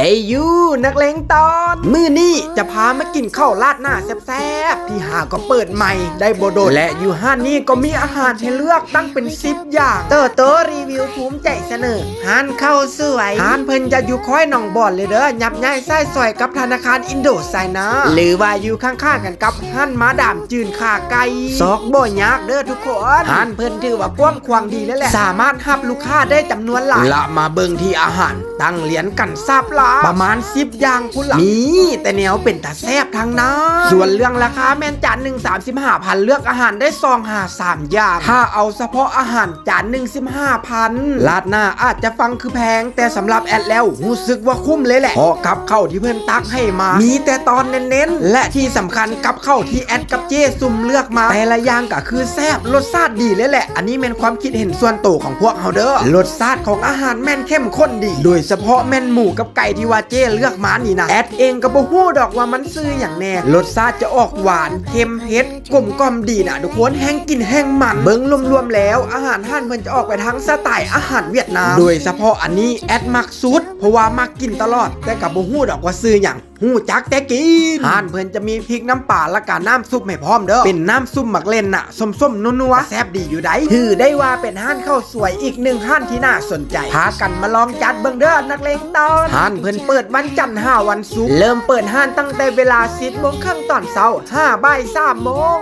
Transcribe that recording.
เฮ้ยยูนักเลงตอน มือนี่จะพามากินข้าวราดหน้าแซ่บๆที่หาก็เปิดใหม่ได้โบโด และอยู่ห้านนี้ก็มีอาหารให้เลือกตั้งเป็นสิบอย่าง เตอโตรีวิวภูมิใจเสนอห้านข้าวสวยห้านเพิ่นจะอยู่ค่อยหนองบอนเลยเด้อยับย่ายไส้ซอยกับธนาคารอินโดไซนาหรือว่าอยู่ข้างๆกันกับห้านมาดามจืนขาไก่ซอกบ่ยากเด้อทุกคนห้านเพิ่นถือว่ากว้างขวางดีแล้วแหละสามารถรับลูกค้าได้จำนวนหลายละมาเบิ่งที่อาหาร ตั้งเหรียญกันซาบลาประมาณ10อย่างพุ่นละมีแต่แนวเป็นตาแซบทางนั้นส่วนเรื่องราคาแม่นจานหนึ่งสามสิบห้าพันเลือกอาหารได้ซองหาสามอย่าง ถ้าเอาเฉพาะอาหารจานหนึ่งสิบห้าพันลาดหน้าอาจจะฟังคือแพง แต่สำหรับแอดแล้วรู้สึกว่าคุ้มเลยแหละเพราะกับเข้าวที่เพื่อนตักให้มา มีแต่ตอนเน้นๆและที่สำคัญกับเข้าวที่แอดกับเจซุ่มเลือกมา แต่ละอย่างก็คือแซบรสชาติดีเลยแหละ อันนี้เป็นความคิดเห็นส่วนตัวของพวกเฮาเด้อรสชาติของอาหารแม่นเข้มข้นดี โดยเฉพาะแม่นหมูกับไก่ที่ว่าเจเลือกมานี่นะแอดเองก็บ่ฮู้ดอกว่ามันซื้ออย่างแน่รสชาติจะออกหวานเค็มเผ็ดกลมกล่อมดีนะทุกคนแห้งกินแห้งมันเบิ้งรวมๆแล้ว อาหารท่านเพิ่นจะออกไปทั้งสไตล์อาหารเวียดนาม โดยเฉพาะอันนี้แอดมักสุดเพราะว่ามักกินตลอดแต่กับบ่ฮู้ดอกว่าซื้ออย่าง ฮู้จักแต่กินห้านเพิ่นจะมีพริกน้ำปลาและกาน้ำซุปให้พร้อมเด้อ เป็นน้ำซุปหมักเล่นน่ะส้มๆนัวๆแซ่บดีอยู่ได้ถือได้ว่าเป็นห้านข้าวสวยอีกหนึ่งห้านที่น่าสนใจพากันมาลองจัดเบิ่งเด้อนักเลงตอนห้านเพิ่นเปิดวันจันทร์ห้าวันศุกร์เริ่มเปิดห้านตั้งแต่เวลา10โมงครึ่งตอนเช้า5บ่าย3โมง